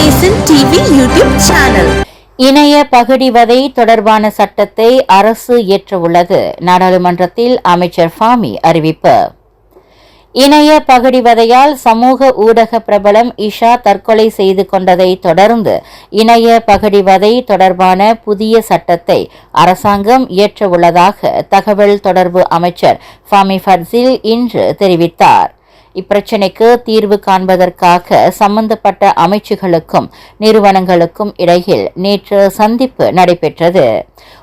நேசன் TV YouTube channel. இணைய பகடிவதை தொடர்பான சட்டத்தை அரசு இயற்றவுள்ளது நாடாளுமன்றத்தில் அமைச்சர் ஃபாமி அறிவிப்பு. இணைய பகடிவதையால் சமூக ஊடக பிரபலம் இஷா தற்கொலை செய்து கொண்டதை தொடர்ந்து இணைய பகடிவதை தொடர்பான புதிய சட்டத்தை அரசாங்கம் இயற்றவுள்ளதாக தகவல் தொடர்பு அமைச்சர் ஃபாமி ஃபர்சில் இன்று தெரிவித்தார். இப்பிரச்சினைக்கு தீர்வு காண்பதற்காக சம்பந்தப்பட்ட அமைச்சுகளுக்கும் நிறுவனங்களுக்கும் இடையில் நேற்று சந்திப்பு நடைபெற்றது.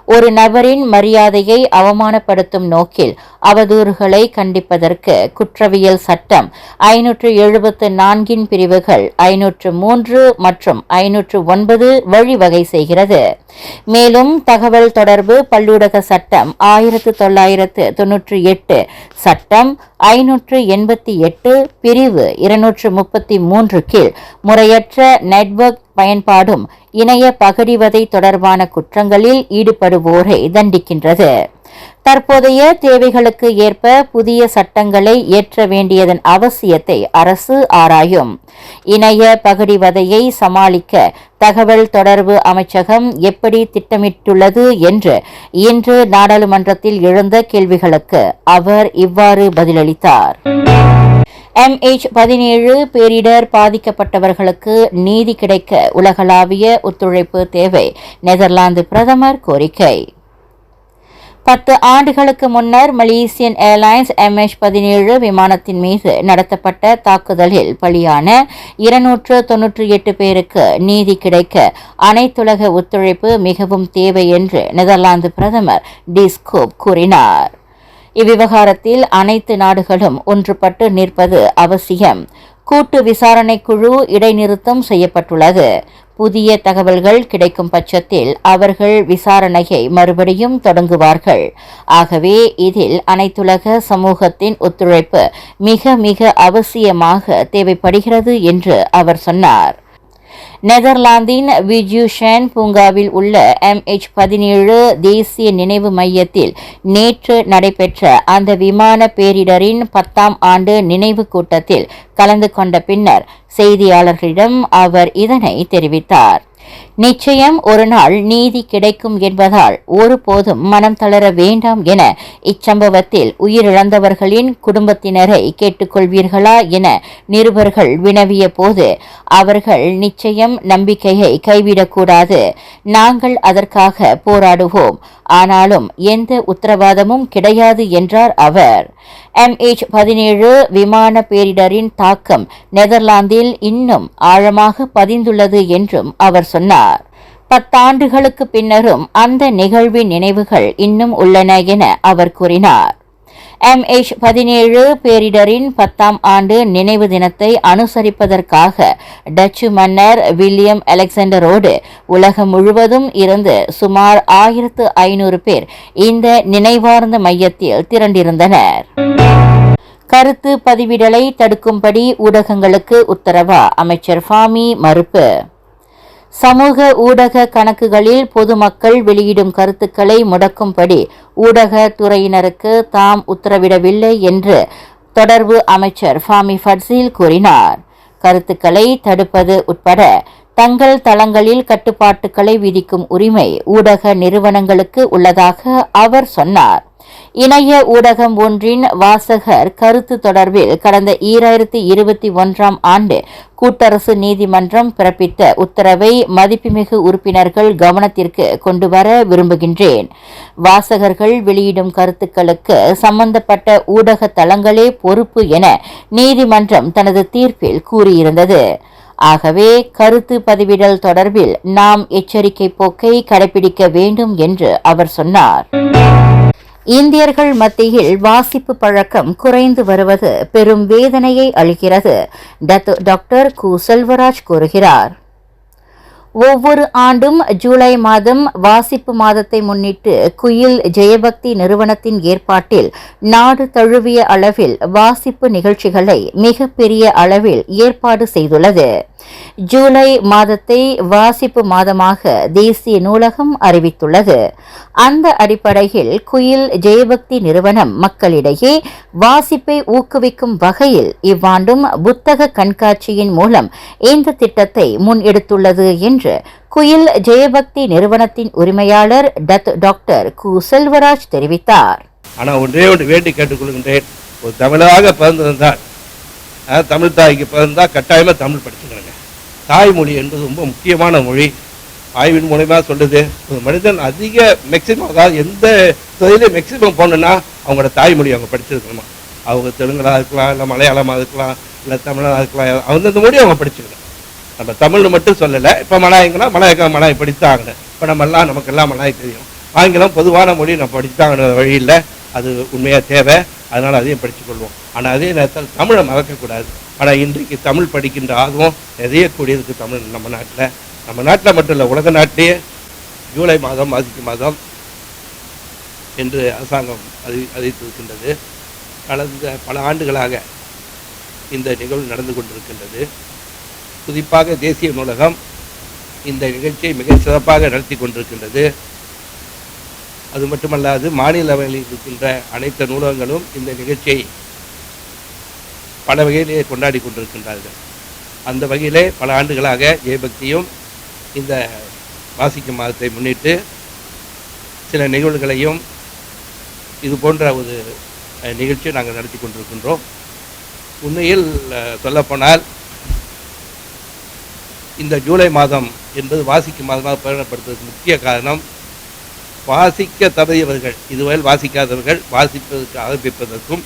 ஒரு நபரின் மரியாதையை அவமானப்படுத்தும் நோக்கில் அவதூறுகளை கண்டிப்பதற்கு குற்றவியல் சட்டம் ஐநூற்று எழுபத்து நான்கின் பிரிவுகள் ஐநூற்று மூன்று மற்றும் ஐநூற்று ஒன்பது வழிவகை செய்கிறது. மேலும் தகவல் தொடர்பு பல்லூடக சட்டம் ஆயிரத்து தொள்ளாயிரத்து தொன்னூற்றி எட்டு சட்டம் ஐநூற்று எண்பத்தி எட்டு பிரிவு இருநூற்று முப்பத்தி மூன்று கீழ் முறையற்ற நெட்வொர்க் பயன்பாடும் இணைய பகடிவதை தொடர்பான குற்றங்களில் ஈடுபடுவோரை தண்டிக்கின்றது. தற்போதைய தேவைகளுக்கு ஏற்ப புதிய சட்டங்களை இயற்ற வேண்டியதன் அவசியத்தை அரசு ஆராயும். இணைய பகடிவதையை சமாளிக்க தகவல் தொடர்பு அமைச்சகம் எப்படி திட்டமிட்டுள்ளது என்று இன்று நாடாளுமன்றத்தில் எழுந்த கேள்விகளுக்கு அவர் இவ்வாறு பதிலளித்தார். எம்ஹெச் பதினேழு பேரிடர் பாதிக்கப்பட்டவர்களுக்கு நீதி கிடைக்க உலகளாவிய ஒத்துழைப்பு தேவை. நெதர்லாந்து பிரதமர் கோரிக்கை. பத்து ஆண்டுகளுக்கு முன்னர் மலேசியன் ஏர்லைன்ஸ் எம்எச் பதினேழு விமானத்தின் மீது நடத்தப்பட்ட தாக்குதலில் பலியான இருநூற்று தொன்னூற்றி எட்டு பேருக்கு நீதி கிடைக்க அனைத்துலக ஒத்துழைப்பு மிகவும் தேவை என்று நெதர்லாந்து பிரதமர் டிஸ்கோப் கூறினார். இவ்விவகாரத்தில் அனைத்து நாடுகளும் ஒன்றுபட்டு நிற்பது அவசியம். கூட்டு விசாரணை குழு இடைநிறுத்தம் செய்யப்பட்டுள்ளது. புதிய தகவல்கள் கிடைக்கும் பட்சத்தில் அவர்கள் விசாரணையை மறுபடியும் தொடங்குவார்கள். ஆகவே இதில் அனைத்துலக சமூகத்தின் ஒத்துழைப்பு மிக மிக அவசியமாக தேவைப்படுகிறது என்று அவர் சொன்னார். நெதர்லாந்தின் விஜூஷன் பூங்காவில் உள்ள எம்ஹெச் பதினேழு தேசிய நினைவு மையத்தில் நேற்று நடைபெற்ற அந்த விமான பேரிடரின் பத்தாம் ஆண்டு நினைவு கூட்டத்தில் கலந்து கொண்ட பின்னர் செய்தியாளர்களிடம் அவர் இதனை தெரிவித்தார். நிச்சயம் ஒரு நாள் நீதி கிடைக்கும் என்பதால் ஒருபோதும் மனம் தளர வேண்டாம் என இச்சம்பவத்தில் உயிரிழந்தவர்களின் குடும்பத்தினரை கேட்டுக்கொள்வீர்களா என நிருபர்கள் வினவிய போது அவர்கள் நிச்சயம் நம்பிக்கையை கைவிடக்கூடாது. நாங்கள் அதற்காக போராடுவோம். ஆனாலும் எந்த உத்தரவாதமும் கிடையாது என்றார் அவர். எம்எச் பதினேழு விமான பேரிடரின் தாக்கம் நெதர்லாந்தில் இன்னும் ஆழமாக பதிந்துள்ளது என்றும் அவர் சொன்னார். பத்தாண்டுகளுக்கு பின்னரும் அந்த நிகழ்வின் நினைவுகள் இன்னும் உள்ளன என அவர் கூறினார். எம்எச் பதினேழு பேரிடரின் பத்தாம் ஆண்டு நினைவு தினத்தை அனுசரிப்பதற்காக டச்சு மன்னர் வில்லியம் அலெக்சாண்டரோடு உலகம் முழுவதும் இருந்து சுமார் ஆயிரத்து ஐநூறு பேர் இந்த நினைவார்ந்த மையத்தில் திரண்டிருந்தனர். கருத்து பதிவிடலை தடுக்கும்படி ஊடகங்களுக்கு உத்தரவா? அமைச்சர் ஃபாமி மறுப்பு. சமூக ஊடக கணக்குகளில் பொதுமக்கள் வெளியிடும் கருத்துக்களை முடக்கும்படி ஊடக துறையினருக்கு தாம் உத்தரவிடவில்லை என்று தொடர்பு அமைச்சர் ஃபாமி ஃபட்சில் கூறினார். கருத்துக்களை தடுப்பது உட்பட தங்கள் தளங்களில் கட்டுப்பாட்டுகளை விதிக்கும் உரிமை ஊடக நிறுவனங்களுக்கு உள்ளதாக அவர் சொன்னார். இணைய ஊடகம் ஒன்றின் வாசகர் கருத்து தொடர்பில் கடந்த ஈராயிரத்தி இருபத்தி ஒன்றாம் ஆண்டு கூட்டரசு நீதிமன்றம் பிறப்பித்த உத்தரவை மதிப்புமிகு உறுப்பினர்கள் கவனத்திற்கு கொண்டு வர விரும்புகின்றேன். வாசகர்கள் வெளியிடும் கருத்துக்களுக்கு சம்பந்தப்பட்ட ஊடக தளங்களே பொறுப்பு என நீதிமன்றம் தனது தீர்ப்பில் கூறியிருந்தது. ஆகவே கருத்து பதிவிடல் தொடர்பில் நாம் எச்சரிக்கை போக்கை கடைபிடிக்க வேண்டும் என்று அவர் சொன்னார். இந்தியர்கள் மத்தியில் வாசிப்பு பழக்கம் குறைந்து வருவது பெரும் வேதனையை அளிக்கிறது டாக்டர் கு. செல்வராஜ் கூறுகிறார். ஒவ்வொரு ஆண்டும் ஜூலை மாதம் வாசிப்பு மாதத்தை முன்னிட்டு குயில் ஜெயபக்தி நிறுவனத்தின் ஏற்பாட்டில் நாடு தழுவிய அளவில் வாசிப்பு நிகழ்ச்சிகளை மிகப்பெரிய அளவில் ஏற்பாடு செய்துள்ளது. ஜூலை மாதத்தை வாசிப்பு மாதமாக தேசிய நூலகம் அறிவித்துள்ளது. அந்த அடிப்படையில் குயில் ஜெயபக்தி நிறுவனம் மக்களிடையே வாசிப்பை ஊக்குவிக்கும் வகையில் இவ்வாண்டும் புத்தக கண்காட்சியின் மூலம் இந்த திட்டத்தை முன்னெடுத்துள்ளது என்று குயில் ஜெயபக்தி நிறுவனத்தின் உரிமையாளர் டத் டாக்டர் கு செல்வராஜ் தெரிவித்தார். ஆனால் ஒன்றே ஒன்று வேண்டி கேட்டுக்கொள்கின்றேன். ஒரு தமிழாக பிறந்திருந்தால் தமிழ் தாய்க்கு பிறந்தால் கட்டாயமாக தமிழ் படிச்சுக்கிறேன். தாய்மொழி என்பது ரொம்ப முக்கியமான மொழி. ஆய்வின் மூலயமா சொல்லுது. ஒரு மனிதன் அதிக மேக்சிமம் அதாவது எந்த தொழிலையும் மேக்சிமம் போகணுன்னா அவங்களோட தாய்மொழி அவங்க படிச்சிருக்கணுமா? அவங்க தெலுங்குலாக இருக்கலாம் இல்லை மலையாளமாக இருக்கலாம் இல்லை தமிழாக இருக்கலாம் அந்தந்த மொழி அவங்க படிச்சுக்கணும் நம்ம தமிழ்னு மட்டும் சொல்லலை. இப்போ மலாயங்கன்னா மலாயக்கா மலாய் படித்தாங்க. இப்போ நம்மெல்லாம் நமக்கெல்லாம் மலாய் தெரியும். ஆங்கிலம் பொதுவான மொழி நம்ம படித்தாங்கிற வழியில் அது உண்மையாக தேவை? அதனால் அதையும் படித்துக்கொள்வோம் ஆனால் அதே நேரத்தில் தமிழை மறக்கக்கூடாது. ஆனால் இன்றைக்கு தமிழ் படிக்கின்ற ஆர்வம் நிறைய கூடியிருக்கு தமிழ் நம்ம நாட்டில். நம்ம நாட்டில் மட்டும் இல்லை உலக நாட்டிலேயே ஜூலை மாதம் ஆதிக்க மாதம் என்று அரசாங்கம் அறி அறிவித்திருக்கின்றது. கடந்த பல ஆண்டுகளாக இந்த நிகழ்வு நடந்து கொண்டிருக்கின்றது. குறிப்பாக தேசிய நூலகம் இந்த நிகழ்ச்சியை மிக சிறப்பாக நடத்தி கொண்டிருக்கின்றது. அது மட்டுமல்லாது மாநில அளவில் இருக்கின்ற அனைத்து நூலகங்களும் இந்த நிகழ்ச்சியை பல வகையிலே கொண்டாடி கொண்டிருக்கின்றார்கள். அந்த வகையிலே பல ஆண்டுகளாக ஜெயபக்தியும் இந்த வாசிக்கும் மாதத்தை முன்னிட்டு சில நிகழ்வுகளையும் இது போன்ற ஒரு நிகழ்ச்சியை நாங்கள் நடத்தி கொண்டிருக்கின்றோம். உண்மையில் சொல்லப்போனால் இந்த ஜூலை மாதம் என்பது வாசிக்கும் மாதமாக பயணப்படுத்துவதற்கு முக்கிய காரணம் வாசிக்க தவறியவர்கள் இதுவரை வாசிக்காதவர்கள் வாசிப்பதற்கு ஆரம்பிப்பதற்கும்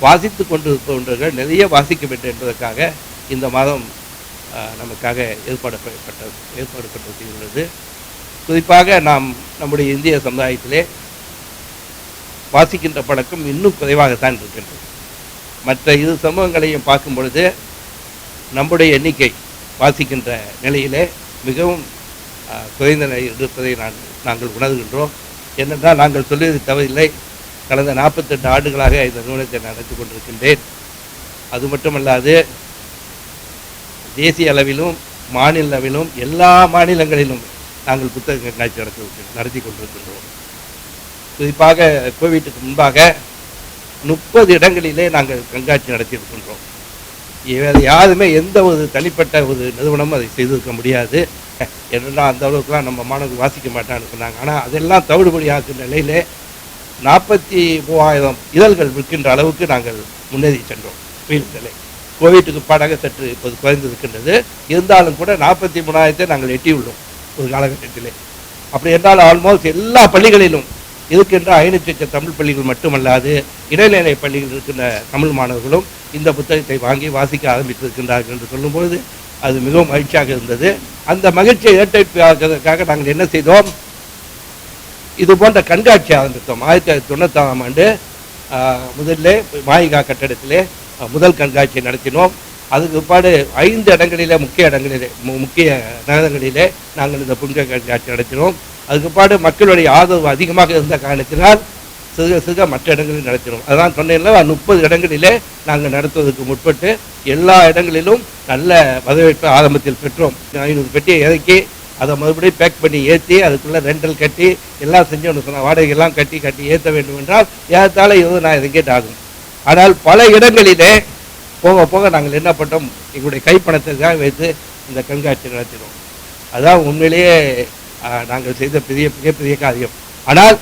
வாசித்து கொண்டிருப்பவர்கள் நிறைய வாசிக்க வேண்டும் என்பதற்காக இந்த மாதம் நமக்காக ஏற்பாடு செய்யப்பட்ட ஏற்பாடு செய்துள்ளது குறிப்பாக நாம் நம்முடைய இந்திய சமுதாயத்திலே வாசிக்கின்ற பழக்கம் இன்னும் குறைவாகத்தான் இருக்கின்றது. மற்ற இரு சமூகங்களையும் பார்க்கும் பொழுது நம்முடைய எண்ணிக்கை வாசிக்கின்ற நிலையிலே மிகவும் குறைந்த நிலையில் இருப்பதை நான் நாங்கள் உணர்கின்றோம். என்னென்றால் நாங்கள் சொல்லியது தவறில்லை. கடந்த நாற்பத்தெட்டு ஆண்டுகளாக இந்த நிறுவனத்தை நடத்தி கொண்டிருக்கின்றேன். அது மட்டுமல்லாது தேசிய அளவிலும் மாநில அளவிலும் எல்லா மாநிலங்களிலும் நாங்கள் புத்தக கண்காட்சி நடத்தி நடத்தி கொண்டிருக்கின்றோம். குறிப்பாக கோவிட்டுக்கு முன்பாக முப்பது இடங்களிலே நாங்கள் கண்காட்சி நடத்தியிருக்கின்றோம் வேறு யாருமே எந்த ஒரு தனிப்பட்ட ஒரு நிறுவனமும் அதை செய்திருக்க முடியாது. என்னென்னா அந்த அளவுக்குலாம் நம்ம மாணவர்கள் வாசிக்க மாட்டான்னு சொன்னாங்க. ஆனால் அதெல்லாம் தவிடுபடி ஆக்குற நிலையிலே நாற்பத்தி மூவாயிரம் இதழ்கள் விற்கின்ற அளவுக்கு நாங்கள் முன்னேறி சென்றோம். ஃபீல்டில் கோவிட்டுக்கு பாடாக சற்று இப்போது குறைந்திருக்கின்றது இருந்தாலும் கூட நாற்பத்தி மூணாயிரத்தை நாங்கள் எட்டியுள்ளோம் ஒரு காலகட்டத்திலே. அப்படி என்றால் ஆல்மோஸ்ட் எல்லா பள்ளிகளிலும் இருக்கின்ற ஐநூற்றி லட்ச தமிழ் பள்ளிகள் மட்டுமல்லாது இடைநிலை பள்ளிகள் இருக்கின்ற தமிழ் மாணவர்களும் இந்த புத்தகத்தை வாங்கி வாசிக்க ஆரம்பித்திருக்கின்றார்கள் என்று சொல்லும்போது அது மிகவும் மகிழ்ச்சியாக இருந்தது. அந்த மகிழ்ச்சியை ஏற்படுத்துவதற்காக நாங்கள் என்ன செய்தோம்? இது போன்ற கண்காட்சி ஆரம்பித்தோம். ஆயிரத்தி தொள்ளாயிரத்தி தொண்ணூத்தாறாம் ஆண்டு ஆஹ், முதல்ல மாயிகா கட்டடத்திலே முதல் கண்காட்சியை நடத்தினோம். அதுக்கு பிற்பாடு ஐந்து இடங்களிலே முக்கிய இடங்களிலே முக்கிய நகரங்களிலே நாங்கள் இந்த புனித கண்காட்சி நடத்தினோம். அதுக்கு பிற்பாடு மக்களுடைய ஆதரவு அதிகமாக இருந்த காரணத்தினால் சிறுக சிறுக மற்ற இடங்களில் நடத்தினோம் அதான் சொன்னேன்ல முப்பது இடங்களிலே நாங்கள் நடத்துவதற்கு முற்பட்டு எல்லா இடங்களிலும் நல்ல வரவேற்பை ஆரம்பத்தில் பெற்றோம். ஐநூறு பெட்டியை இறக்கி அதை மறுபடியும் பேக் பண்ணி ஏற்றி அதுக்குள்ளே ரெண்டல் கட்டி எல்லாம் செஞ்சோன்னு சொன்னால் வாடகையெல்லாம் கட்டி கட்டி ஏற்ற வேண்டும் என்றால் வந்து நான் கேட் ஆகும். ஆனால் பல இடங்களிலே போக போக நாங்கள் என்ன பண்ணோம் எங்களுடைய கைப்பணத்திற்காக வைத்து இந்த கண்காட்சி நடத்தினோம். அதான் உண்மையிலேயே நாங்கள் செய்த பெரிய மிகப்பெரிய காரியம். ஆனால்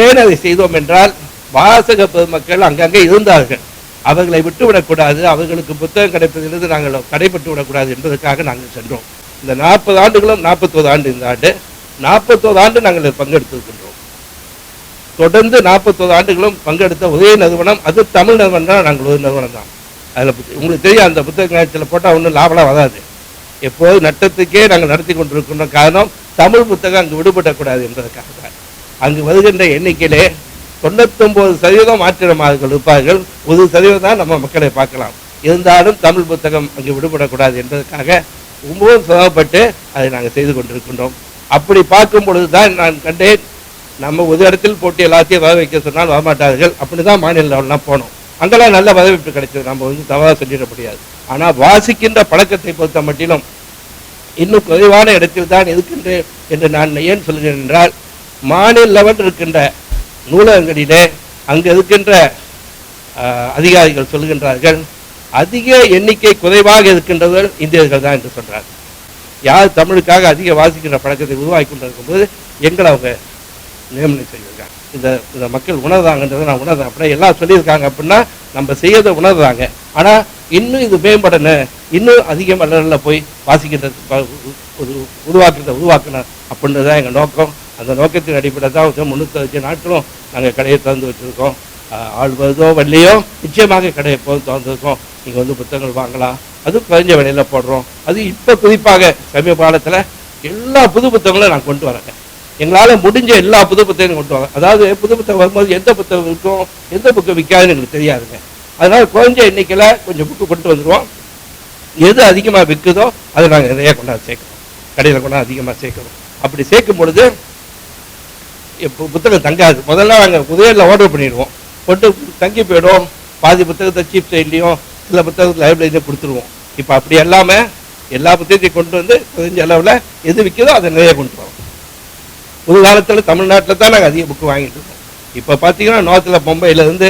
ஏன் அதை செய்தோம் என்றால் வாசக பெருமக்கள் அங்கங்கே இருந்தார்கள். அவர்களை விட்டுவிடக்கூடாது அவர்களுக்கு புத்தகம் கிடைப்பதிலிருந்து நாங்கள் தடைப்பட்டு விடக்கூடாது என்பதற்காக நாங்கள் சென்றோம். இந்த நாற்பது ஆண்டுகளும் நாற்பத்தோரு ஆண்டு இந்த ஆண்டு நாற்பத்தோது ஆண்டு நாங்கள் பங்கெடுத்திருக்கின்றோம். தொடர்ந்து நாற்பத்தோரு ஆண்டுகளும் பங்கெடுத்த ஒரே நிறுவனம் அது தமிழ் நிறுவனம் தான் நாங்கள் ஒரு நிறுவனம் தான். அதில் உங்களுக்கு தெரியும் அந்த புத்தக நேரத்தில் போட்டால் ஒன்றும் லாபம்லாம் வராது. எப்போது நட்டத்துக்கே நாங்கள் நடத்தி கொண்டிருக்கின்ற காரணம் தமிழ் புத்தகம் அங்கு விடுபடக்கூடாது என்பதற்காக தான் அங்கு வருகின்ற எண்ணிக்கையிலே தொண்ணூத்தொம்பது சதவீதம் ஆற்றிடமார்கள் இருப்பார்கள். ஒரு சதவீதம் தான் நம்ம மக்களை பார்க்கலாம். இருந்தாலும் தமிழ் புத்தகம் அங்கு விடுபடக்கூடாது என்பதற்காக ரொம்பவும் சிரமப்பட்டு அதை நாங்கள் செய்து கொண்டிருக்கின்றோம். அப்படி பார்க்கும் பொழுது தான் நான் கண்டேன் நம்ம ஒரு இடத்தில் போட்டு எல்லாத்தையும் வர வைக்க சொன்னால் வரமாட்டார்கள். அப்படி தான் மாநில லெவல்லாம் போனோம். அங்கெல்லாம் நல்ல வரவேற்பு கிடைச்சது. நம்ம வந்து தவறாக சொல்லிட முடியாது. ஆனால் வாசிக்கின்ற பழக்கத்தை பொறுத்த மட்டிலும் இன்னும் குறைவான இடத்தில் தான் இருக்கின்றேன் என்று நான் ஏன் சொல்கிறேன் என்றால் மாநில லெவல் இருக்கின்ற நூலகங்களிலே அங்கு இருக்கின்ற ஆஹ், அதிகாரிகள் சொல்கின்றார்கள் அதிக எண்ணிக்கை குறைவாக இருக்கின்றவர்கள் இந்தியர்கள் தான் என்று சொல்றார். யார் தமிழுக்காக அதிக வாசிக்கின்ற பழக்கத்தை உருவாக்கி கொண்டிருக்கும் போது எங்களை அவங்க நியமனம் செய்திருக்காங்க இந்த இந்த மக்கள் உணர்றாங்கன்றதை நான் உணர்றேன். அப்படின்னா எல்லாம் சொல்லியிருக்காங்க அப்படின்னா நம்ம செய்யறதை உணர்றாங்க. ஆனால் இன்னும் இது மேம்படணும் இன்னும் அதிக மலரில் போய் வாசிக்கின்ற ஒரு உருவாக்குறத உருவாக்கணும் அப்படின்றது தான் எங்கள் நோக்கம். அந்த நோக்கத்தின் அடிப்படையில் தான் வந்து முந்நூற்றி நாட்களும் நாங்கள் கடையை திறந்து வச்சுருக்கோம். ஆள் வருதோ நிச்சயமாக கடையை போது திறந்துருக்கோம். நீங்கள் வந்து புத்தகங்கள் வாங்கலாம். அதுவும் குறைஞ்ச விலையில் போடுறோம். அது இப்போ குறிப்பாக சமீப காலத்தில் எல்லா புது புத்தகங்களும் நான் கொண்டு வரேங்க எங்களால் முடிஞ்ச எல்லா புது புத்தகங்களும் கொண்டு வரேன். அதாவது புது புத்தகம் வரும்போது எந்த புத்தகம் இருக்கும் எந்த புக்கு விற்காதுன்னு எங்களுக்கு தெரியாதுங்க. அதனால் குறைஞ்ச எண்ணிக்கையில் கொஞ்சம் புக்கு கொண்டு வந்துடுவோம் எது அதிகமாக விற்குதோ அதை நாங்கள் நிறைய கொண்டாந்து சேர்க்குறோம். கடையில் கொண்டாந்து அதிகமாக சேர்க்குறோம். அப்படி சேர்க்கும் பொழுது புத்தகம் தங்காது. முதல்ல நாங்கள் உதயத்தில் ஆர்டர் பண்ணிடுவோம். போட்டு தங்கி போயிடும் பாதி புத்தகத்தை சீப் சைட்லேயும் சில புத்தகத்தை லைப்ரரியிலையும் கொடுத்துருவோம். இப்போ அப்படி எல்லாமே எல்லா புத்தகத்தையும் கொண்டு வந்து குறைஞ்ச அளவில் எது விற்குதோ அதை நிறைய கொண்டு வரோம் ஒரு காலத்தில் தமிழ்நாட்டில் தான் நாங்கள் அதிக புக்கு வாங்கிட்டு இருக்கோம் இப்போ பார்த்தீங்கன்னா நோர்த்தில் பொம்பையிலேருந்து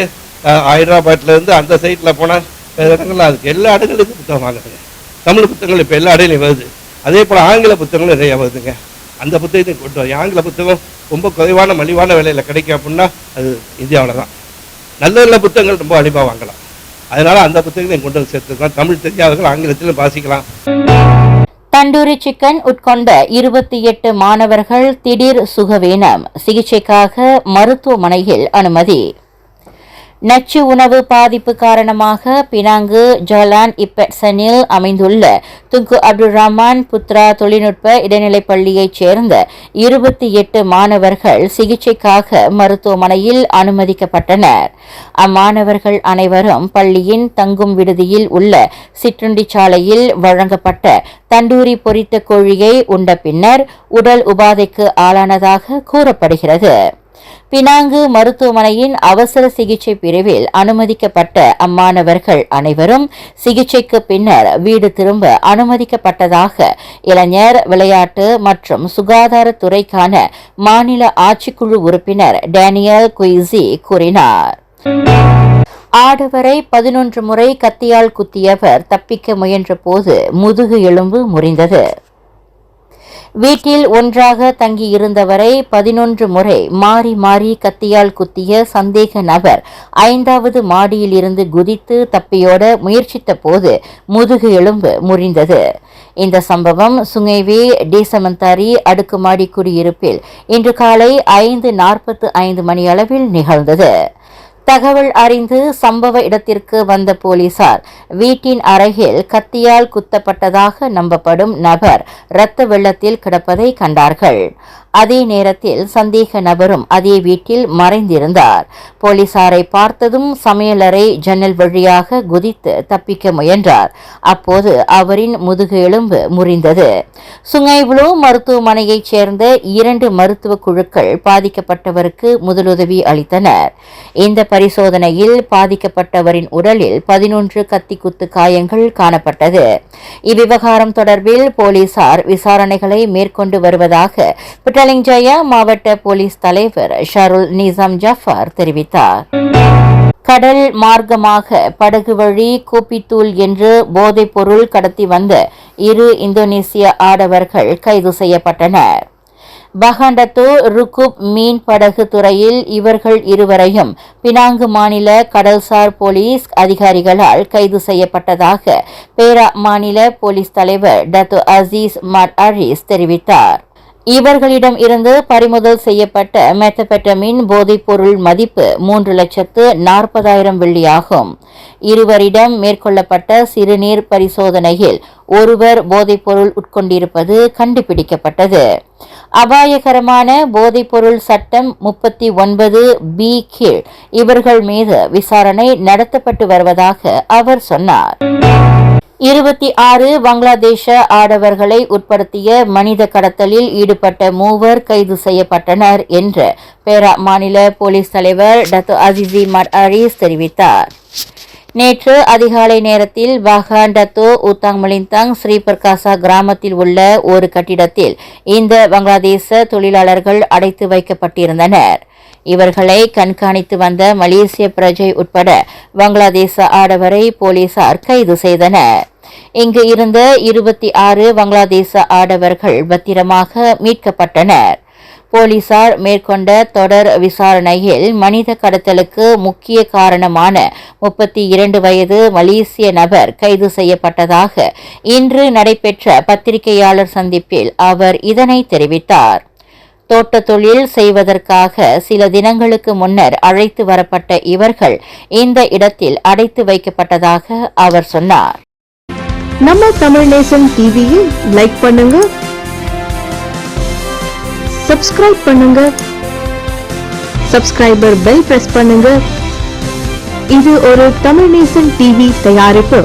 ஹைதராபாத்லேருந்து அந்த சைட்டில் போனால் வேறு இடங்கள்லாம் அதுக்கு எல்லா இடங்களுக்கும் புத்தகம் வாங்குதுங்க தமிழ் புத்தகங்கள் இப்போ எல்லா இடையிலையும் வருது. அதே போல் ஆங்கில புத்தகங்களும் நிறைய வருதுங்க. அந்த புத்தகத்தையும் கொண்டு வரோம் ஆங்கில புத்தகம் ரொம்ப குறைவான மலிவான விலையில் கிடைக்கும் அப்படின்னா அது இந்தியாவில் தான் நல்ல நல்ல புத்தகங்கள் ரொம்ப அழிவாக வாங்கலாம். அதனால அந்த புத்தகத்தையும் கொண்டு வந்து சேர்த்துக்கலாம். தமிழ் தெரியாதவர்கள் ஆங்கிலத்திலும் வாசிக்கலாம். தண்டூரி சிக்கன் உட்கொண்ட இருபத்தி எட்டு மாணவர்கள் திடீர் சுகவீனம். சிகிச்சைக்காக மருத்துவமனையில் அனுமதி. நச்சு உணவு பாதிப்பு காரணமாக பினாங்கு ஜலான் இப்பெட்சனில் அமைந்துள்ள துங்கு அப்துல் ரஹ்மான் புத்ரா தொழில்நுட்ப இடைநிலைப் பள்ளியைச் சேர்ந்த இருபத்தி எட்டு மாணவர்கள் சிகிச்சைக்காக மருத்துவமனையில் அனுமதிக்கப்பட்டனர். அம்மாணவர்கள் அனைவரும் பள்ளியின் தங்கும் விடுதியில் உள்ள சிற்றுண்டி சாலையில் வழங்கப்பட்ட தண்டூரி பொரித்த கோழியை உண்ட பின்னர் உடல் உபாதைக்கு ஆளானதாக கூறப்படுகிறது. பினாங்கு மருத்துவமனையின் அவசர சிகிச்சை பிரிவில் அனுமதிக்கப்பட்ட அம்மாணவர்கள் அனைவரும் சிகிச்சைக்கு பின்னர் வீடு திரும்ப அனுமதிக்கப்பட்டதாக இளைஞர் விளையாட்டு மற்றும் சுகாதாரத்துறைக்கான மாநில ஆட்சிக்குழு உறுப்பினர் டேனியல் குயிசி கூறினார். ஆடவரை பதினொன்று முறை கத்தியால் குத்தியவர் தப்பிக்க முயன்றபோது முதுகு எலும்பு முறிந்தது. வீட்டில் ஒன்றாக தங்கியிருந்தவரை பதினொன்று முறை மாறி மாறி கத்தியால் குத்திய சந்தேக நபர் ஐந்தாவது மாடியில் இருந்து குதித்து தப்பியோட முயற்சித்த போது முதுகு எலும்பு முறிந்தது. இந்த சம்பவம் சுங்கைவே டேசமந்தாரி அடுக்குமாடி குடியிருப்பில் இன்று காலை ஐந்து நாற்பத்து ஐந்து மணியளவில் நிகழ்ந்தது. தகவல் அறிந்து சம்பவ இடத்திற்கு வந்த போலீசார். வீட்டின் அருகில் கத்தியால் குத்தப்பட்டதாக நம்பப்படும் நபர் இரத்த வெள்ளத்தில் கிடப்பதை கண்டார்கள். அதே நேரத்தில் சந்தேக நபரும் அதே வீட்டில் மறைந்திருந்தார். போலீசாரை பார்த்ததும் சமையலறை ஜன்னல் வழியாக குதித்து தப்பிக்க முயன்றார். அப்போது அவரின் முதுகு எலும்பு முறிந்தது. சுங்கைபுலு மருத்துவமனையைச் சேர்ந்த இரண்டு மருத்துவ குழுக்கள் பாதிக்கப்பட்டவருக்கு முதலுதவி அளித்தனர். இந்த பரிசோதனையில் பாதிக்கப்பட்டவரின் உடலில் பதினொன்று கத்திக்குத்து காயங்கள் காணப்பட்டது. இவ்விவகாரம் தொடர்பில் போலீசார் விசாரணைகளை மேற்கொண்டு வருவதாக புட்டலிங்ஜயா மாவட்ட போலீஸ் தலைவர் ஷருல் நிசாம் ஜஃபார் தெரிவித்தார். கடல் மார்க்கமாக படகு வழி கூப்பித்தூள் என்று போதைப் பொருள் கடத்தி வந்த இரு இந்தோனேசிய ஆடவர்கள் கைது செய்யப்பட்டனர். பஹாண்டத்து ருக்குப் மீன் படகு துறையில் இவர்கள் இருவரையும் பினாங்கு மாநில கடல்சார் போலீஸ் அதிகாரிகளால் கைது செய்யப்பட்டதாக பேரா மாநில போலீஸ் தலைவர் டத்து அசீஸ் மட் அரிஸ் தெரிவித்தார். இவர்களிடம் இருந்து பறிமுதல் செய்யப்பட்ட மெத்தபெட்டமின் போதைப்பொருள் மதிப்பு மூன்று லட்சத்து நாற்பதாயிரம் வெள்ளியாகும். இருவரிடம் மேற்கொள்ளப்பட்ட சிறுநீர் பரிசோதனையில் ஒருவர் போதைப்பொருள் உட்கொண்டிருப்பது கண்டுபிடிக்கப்பட்டது. அபாயகரமான போதைப்பொருள் சட்டம் முப்பத்தி ஒன்பது பி கீழ் இவர்கள் மீது விசாரணை நடத்தப்பட்டு வருவதாக அவர் சொன்னார். இருபத்தி ஆறு பங்களாதேஷ ஆடவர்களை உட்படுத்திய மனித கடத்தலில் ஈடுபட்ட மூவர் கைது செய்யப்பட்டனர் என்று பேரா மாநில போலீஸ் தலைவர் டத்து அசிசி மட் அரிஸ் தெரிவித்தார். நேற்று அதிகாலை நேரத்தில் பஹாண்டத்தோ உத்தாங் மலிந்தாங் ஸ்ரீபிரகாசா கிராமத்தில் உள்ள ஒரு கட்டிடத்தில் இந்த வங்களாதேச தொழிலாளர்கள் அடைத்து வைக்கப்பட்டிருந்தனர். இவர்களை கண்காணித்து வந்த மலேசிய பிரஜை உட்பட வங்களாதேச ஆடவரை போலீசார் கைது செய்தனர். இங்கு இருந்த இருபத்தி ஆறு பங்களாதேச ஆடவர்கள் பத்திரமாக மீட்கப்பட்டனர். போலீசார் மேற்கொண்ட தொடர் விசாரணையில் மனித கடத்தலுக்கு முக்கிய காரணமான முப்பத்தி இரண்டு வயது மலேசிய நபர் கைது செய்யப்பட்டதாக இன்று நடைபெற்ற பத்திரிகையாளர் சந்திப்பில் அவர் இதனை தெரிவித்தார். தோட்ட தொழில் செய்வதற்காக சில தினங்களுக்கு முன்னர் அழைத்து வரப்பட்ட இவர்கள் இந்த இடத்தில் அடைத்து வைக்கப்பட்டதாக அவர் சொன்னார். நம்ம தமிழ் நேசன் டிவியை லைக் பண்ணுங்க சப்ஸ்கிரைப் பண்ணுங்க சப்ஸ்கிரைபர் பெல் பிரஸ் பண்ணுங்க. இது ஒரு தமிழ் நேசன் டிவி தயாரிப்பு.